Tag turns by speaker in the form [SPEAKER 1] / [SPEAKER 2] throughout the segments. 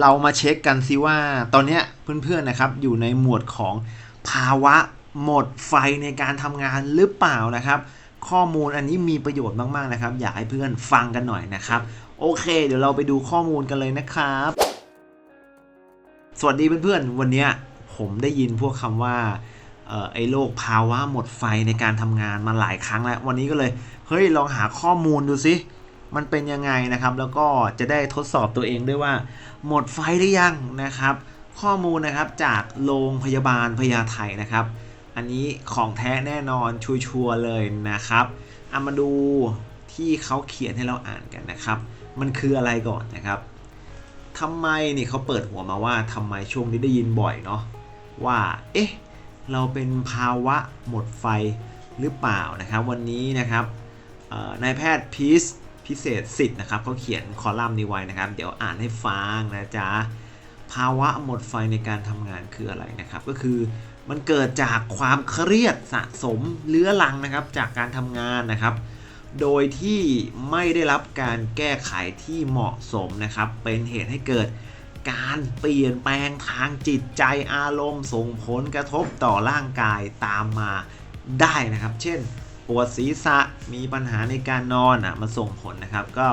[SPEAKER 1] เรามาเช็คกันซิว่าตอนนี้เพื่อนๆนะครับอยู่ในหมวดของภาวะหมดไฟในการทำงานหรือเปล่านะครับ ข้อมูลอันนี้มีประโยชน์มากๆนะครับ อยากให้เพื่อนฟังกันหน่อยนะครับ โอเค เดี๋ยวเราไปดูข้อมูลกันเลยนะครับ สวัสดีเพื่อนๆ วันนี้ผมได้ยินพวกคำว่าออไอ้โรคภาวะหมดไฟในการทำงานมาหลายครั้งแล้ว วันนี้ก็เลยเฮ้ยลองหาข้อมูลดูสิ มันเป็นยังไงนะครับ แล้วก็จะได้ทดสอบตัวเองด้วยว่า หมดไฟหรือยังนะครับ ข้อมูลนะครับจากโรงพยาบาลพญาไทนะครับ อันนี้ของแท้แน่นอนชัวร์เลยนะครับเอามาดูที่เขาเขียนให้เราอ่านกันนะครับ มันคืออะไรก่อนนะครับทำไมนี่เขาเปิดหัวมาว่าทำไมช่วงนี้ได้ยินบ่อยเนาะว่า เอ๊ะ เราเป็นภาวะหมดไฟหรือเปล่านะครับ วันนี้นะครับนายแพทย์พีช พิเศษสิทธิ์นะครับเขาเขียนคอลัมน์นี้ไว้นะครับ เดี๋ยวอ่านให้ฟังนะจ๊ะภาวะหมดไฟในการทำงานคืออะไรนะครับ ก็คือมันเกิดจากความเครียดสะสมเลื้อรังนะครับจากการทำงานนะครับ โดยที่ไม่ได้รับการแก้ไขที่เหมาะสมนะครับ เป็นเหตุให้เกิดการเปลี่ยนแปลงทางจิตใจอารมณ์ส่งผลกระทบต่อร่างกายตามมาได้นะครับ เช่น ปวดศีรษะมีปัญหาในการนอนอะมันส่งผลนะครับ ก็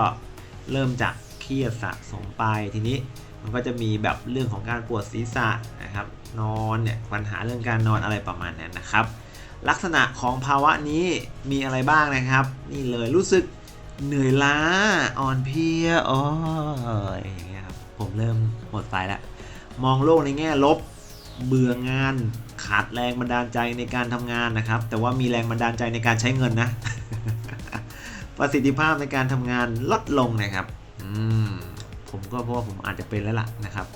[SPEAKER 1] เริ่มจากเครียดสะสมไปทีนี้มันก็จะมีแบบเรื่องของการปวดศีรษะนะครับ นอนเนี่ยปัญหาเรื่องการนอนอะไรประมาณนั้นนะครับ ลักษณะของภาวะนี้มีอะไรบ้างนะครับ นี่เลยรู้สึกเหนื่อยล้าอ่อนเพลียโอ้ยอย่างเงี้ยครับผมเริ่มหมดไฟแล้วมองโลกในแง่ลบ เบื่องาน ขาดแรงบันดาลใจในการทำงานนะครับ แต่ว่ามีแรงบันดาลใจในการใช้เงินนะ ประสิทธิภาพในการทำงานลดลงนะครับอืมผมก็เพราะว่าผมอาจจะเป็นแล้วล่ะนะครับ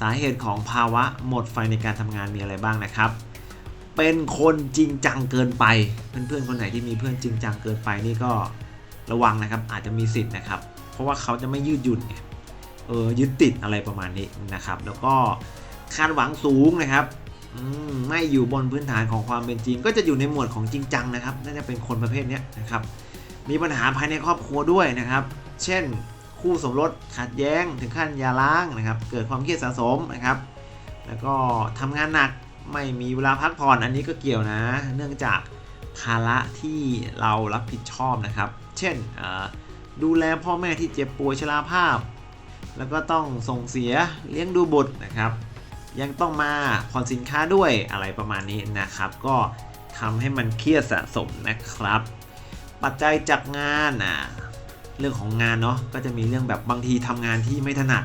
[SPEAKER 1] สาเหตุของภาวะหมดไฟในการทำงานมีอะไรบ้างนะครับเป็นคนจริงจังเกินไป เพื่อนๆคนไหนที่มีเพื่อนจริงจังเกินไปนี่ก็ระวังนะครับ อาจจะมีสิทธิ์นะครับ เพราะว่าเขาจะไม่ยืดหยุ่นเออยึดติดอะไรประมาณนี้นะครับ แล้วก็คาดหวังสูงนะครับ ไม่อยู่บนพื้นฐานของความเป็นจริง ก็จะอยู่ในหมวดของจริงจังนะครับ น่าจะเป็นคนประเภทนี้นะครับ มีปัญหาภายในครอบครัวด้วยนะครับ เช่น คู่สมรสขัดแย้งถึงขั้นยาร้างนะครับ เกิดความเครียดสะสมนะครับ แล้วก็ทำงานหนักไม่มีเวลาพักผ่อนอันนี้ก็เกี่ยวนะ เนื่องจากภาระที่เรารับผิดชอบนะครับ เช่นดูแลพ่อแม่ที่เจ็บป่วยชราภาพ แล้วก็ต้องส่งเสียเลี้ยงดูบุตรนะครับ ยังต้องมาผ่อนสินค้าด้วยอะไรประมาณนี้นะครับ ก็ทำให้มันเครียดสะสมนะครับ ปัจจัยจากงานอะเรื่องของงานเนาะก็จะมีเรื่องแบบบางทีทำงานที่ไม่ถนัด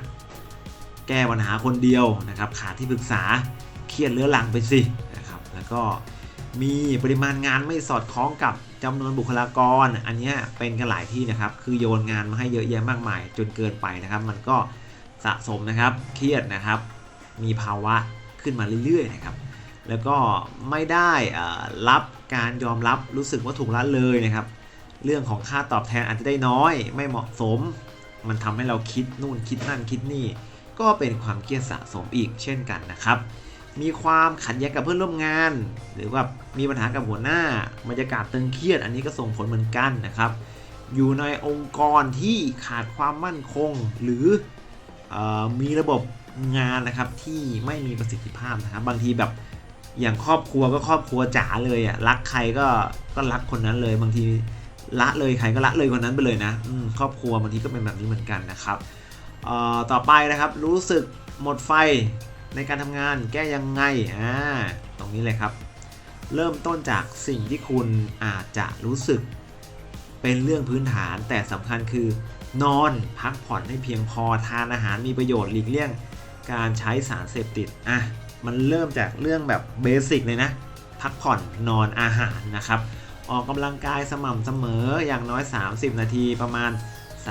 [SPEAKER 1] แก้ปัญหาคนเดียวนะครับ ขาดที่ปรึกษาเครียดเรื้อรังไปสินะครับ แล้วก็มีปริมาณงานไม่สอดคล้องกับจำนวนบุคลากร อันนี้เป็นกันหลายที่นะครับ คือโยนงานมาให้เยอะแยะมากมาย จนเกินไปนะครับ มันก็สะสมนะครับ เครียดนะครับ มีภาวะขึ้นมาเรื่อยๆนะครับ แล้วก็ไม่ได้รับการยอมรับรู้สึกว่าถูกละเลยนะครับ เรื่องของค่าตอบแทนอาจจะได้น้อย ไม่เหมาะสม มันทำให้เราคิดนู่นคิดนั่นคิดนี่ ก็เป็นความเครียดสะสมอีกเช่นกันนะครับ มีความขัดแย้งกับเพื่อนร่วมงาน หรือว่ามีปัญหากับหัวหน้าบรรยากาศตึงเครียด อันนี้ก็ส่งผลเหมือนกันนะครับ อยู่ในองค์กรที่ขาดความมั่นคงหรือออมีระบบ งานนะครับที่ไม่มีประสิทธิภาพนะครับบางทีแบบอย่างครอบครัวก็ครอบครัวจ๋าเลยอะรักใครก็ก็รักคนนั้นเลย บางทีละเลยใครก็ละเลยคนนั้นไปเลยนะครอบครัวบางทีก็เป็นแบบนี้เหมือนกันนะครับต่อไปนะครับรู้สึกหมดไฟในการทำงานแก้ยังไงอ่าตรงนี้เลยครับ เริ่มต้นจากสิ่งที่คุณอาจจะรู้สึกเป็นเรื่องพื้นฐานแต่สำคัญคือนอนพักผ่อนให้เพียงพอทานอาหารมีประโยชน์หลีกเลี่ยง การใช้สารเสพติดอะมันเริ่มจากเรื่องแบบเบสิกเลยนะ พักผ่อนนอนอาหารนะครับ ออกกำลังกายสม่ำเสมออย่างน้อย 30 นาทีประมาณ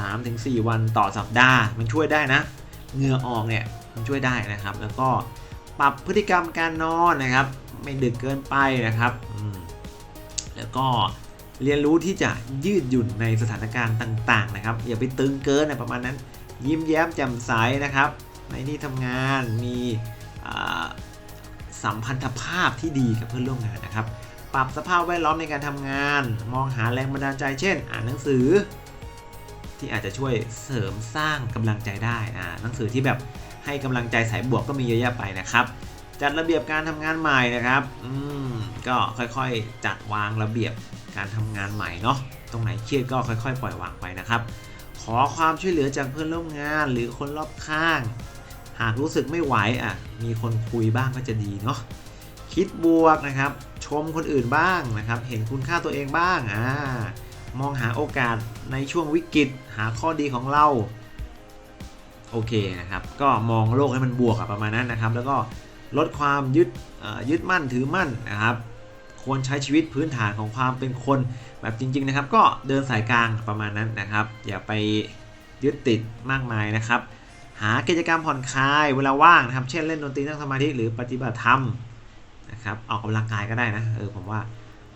[SPEAKER 1] 3-4 วันต่อสัปดาห์ มันช่วยได้นะเหงื่อออกเนี่ยมันช่วยได้นะครับ แล้วก็ปรับพฤติกรรมการนอนนะครับ ไม่ดึกเกินไปนะครับแล้วก็เรียนรู้ที่จะยืดหยุ่นในสถานการณ์ต่าง ๆ นะครับ อย่าไปตึงเกินนะประมาณนั้น ยิ้มแย้มแจ่มใสนะครับ ในที่ทำงานมีสัมพันธภาพที่ดีกับเพื่อนร่วมงานนะครับ ปรับสภาพแวดล้อมในการทำงาน มองหาแรงบันดาลใจ เช่น อ่านหนังสือ ที่อาจจะช่วยเสริมสร้างกำลังใจได้อ่าหนังสือที่แบบให้กำลังใจสายบวกก็มีเยอะแยะไปนะครับ จัดระเบียบการทำงานใหม่นะครับอืมก็ค่อยๆ จัดวางระเบียบการทำงานใหม่เนาะตรงไหนเครียดก็ค่อย ๆ ปล่อยวางไปนะครับ ขอความช่วยเหลือจากเพื่อนร่วมงานหรือคนรอบข้าง หากรู้สึกไม่ไหวอะมีคนคุยบ้างก็จะดีเนาะคิดบวกนะครับ ชมคนอื่นบ้างนะครับ เห็นคุณค่าตัวเองบ้างอ่ามองหาโอกาสในช่วงวิกฤตหาข้อดีของเราโอเคนะครับ ก็มองโลกให้มันบวกอะประมาณนั้นนะครับ แล้วก็ลดความยึดยึดมั่นถือมั่นนะครับ ควรใช้ชีวิตพื้นฐานของความเป็นคนแบบจริง ๆ นะครับ ก็เดินสายกลางประมาณนั้นนะครับ อย่าไปยึดติดมากมายนะครับ หากิจกรรมผ่อนคลายเวลาว่างนะครับ เช่นเล่นดนตรีนั่งสมาธิหรือปฏิบัติธรรมนะครับออกกำลังกายก็ได้นะเออผมว่า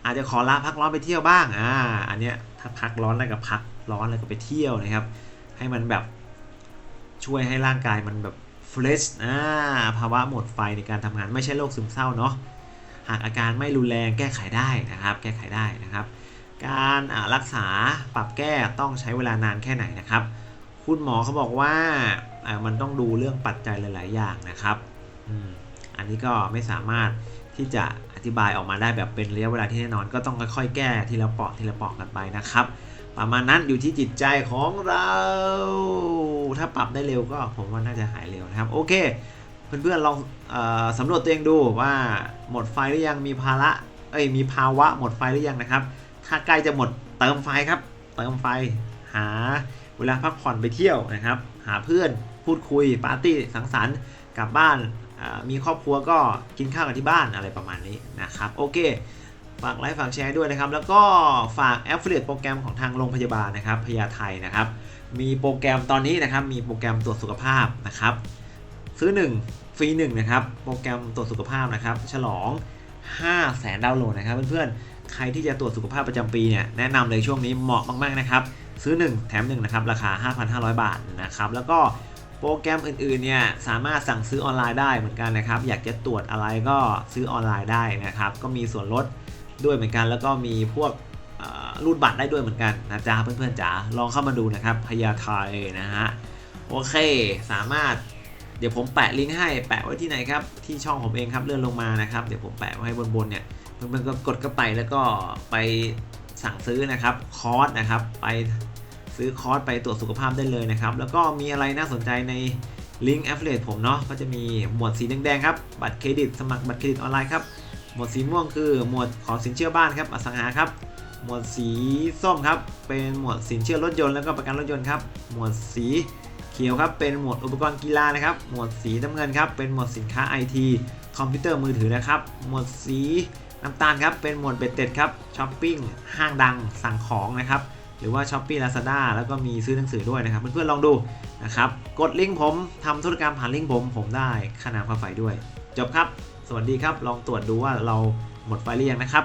[SPEAKER 1] อาจจะขอลาพักร้อนไปเที่ยวบ้างอ่าอันเนี้ยถ้าพักร้อนแล้วก็พักร้อนแล้วก็ไปเที่ยวนะครับ ให้มันแบบช่วยให้ร่างกายมันแบบเฟรชอ่าภาวะหมดไฟในการทำงานไม่ใช่โรคซึมเศร้าเนาะหากอาการไม่รุนแรงแก้ไขได้นะครับ แก้ไขได้นะครับ การรักษาปรับแก้ต้องใช้เวลานานแค่ไหนนะครับ คุณหมอเขาบอกว่า มันต้องดูเรื่องปัจจัยหลาย ๆ อย่างนะครับอ,อันนี้ก็ไม่สามารถที่จะอธิบายออกมาได้แบบเป็นระยะเวลาที่แน่นอนก็ต้องค่อยๆ แก้ทีละเปาะทีละเปาะกันไปนะครับ ประมาณนั้นอยู่ที่จิตใจของเรา ถ้าปรับได้เร็วก็ผมว่าน่าจะหายเร็วนะครับ โอเค เพื่อนๆลองออสำรวจตัวเองดูว่าหมดไฟหรือยังมีภาระเอ้ยมีภาวะหมดไฟหรือยังนะครับ ถ้าใกล้จะหมดเติมไฟครับ เติมไฟหาเวลาพักผ่อนไปเที่ยวนะครับ หาเพื่อน พูดคุยปาร์ตี้สังสรรค์กลับบ้านมีครอบครัวก็กินข้าวกันที่บ้านอะไรประมาณนี้นะครับโอเคฝากไลค์ฝากแชร์ด้วยนะครับ แล้วก็ฝาก Affiliate โปรแกรมของทางโรงพยาบาลนะครับพญาไทนะครับ มีโปรแกรมตอนนี้นะครับ มีโปรแกรมตรวจสุขภาพนะครับ ซื้อ 1 ฟรี 1 นะครับ โปรแกรมตรวจสุขภาพนะครับ ฉลอง5แสนดาวน์โหลดนะครับ เพื่อนๆ ใครที่จะตรวจสุขภาพประจำปีเนี่ยแนะนำเลยช่วงนี้เหมาะมากๆนะครับ ซื้อ 1 แถม 1 นะครับ ราคา 5,500 บาทนะครับ แล้วก็ โปรแกรมอื่นๆเนี่ยสามารถสั่งซื้อออนไลน์ได้เหมือนกันนะครับ อยากจะตรวจอะไรก็ซื้อออนไลน์ได้นะครับ ก็มีส่วนลดด้วยเหมือนกัน แล้วก็มีพวกรูดบัตรได้ด้วยเหมือนกันนะจ๊ะเพื่อนๆจ๋าลองเข้ามาดูนะครับพญาไทนะฮะโอเค สามารถเดี๋ยวผมแปะลิงก์ให้แปะไว้ที่ไหนครับที่ช่องผมเองครับเลื่อนลงมานะครับเดี๋ยวผมแปะไว้ให้บนๆเนี่ยเพื่อนๆก็กดเข้าไปแล้วก็ไปสั่งซื้อนะครับคอร์สนะครับไป ซื้อคอร์สไปตรวจสุขภาพได้เลยนะครับ แล้วก็มีอะไรน่าสนใจในลิงก์ Affiliate ผมเนาะก็จะมีหมวดสีแดงๆครับ บัตรเครดิตสมัครบัตรเครดิตออนไลน์ครับ หมวดสีม่วงคือหมวดของสินเชื่อบ้านครับอสังหาครับ หมวดสีส้มครับ เป็นหมวดสินเชื่อรถยนต์แล้วก็ประกันรถยนต์ครับ หมวดสีเขียวครับ เป็นหมวดอุปกรณ์กีฬานะครับ หมวดสีน้ำเงินครับ เป็นหมวดสินค้า IT คอมพิวเตอร์มือถือนะครับ หมวดสีน้ำตาลครับ เป็นหมวดเบ็ดเต็ดครับ ช้อปปิ้ง ห้างดัง สั่งของนะครับ หรือว่า s h อ p e e Lazada แล้วก็มีซื้อหนังสือด้วยนะครับ เพื่อนๆลองดูนะครับ กดลิงก์ผมทำธุรกรรมผ่านลิงก์ผมผมได้ค่าน้ำค่าไฟด้วย จบครับ สวัสดีครับ ลองตรวจดูว่าเราหมดไฟหรือยังนะครับ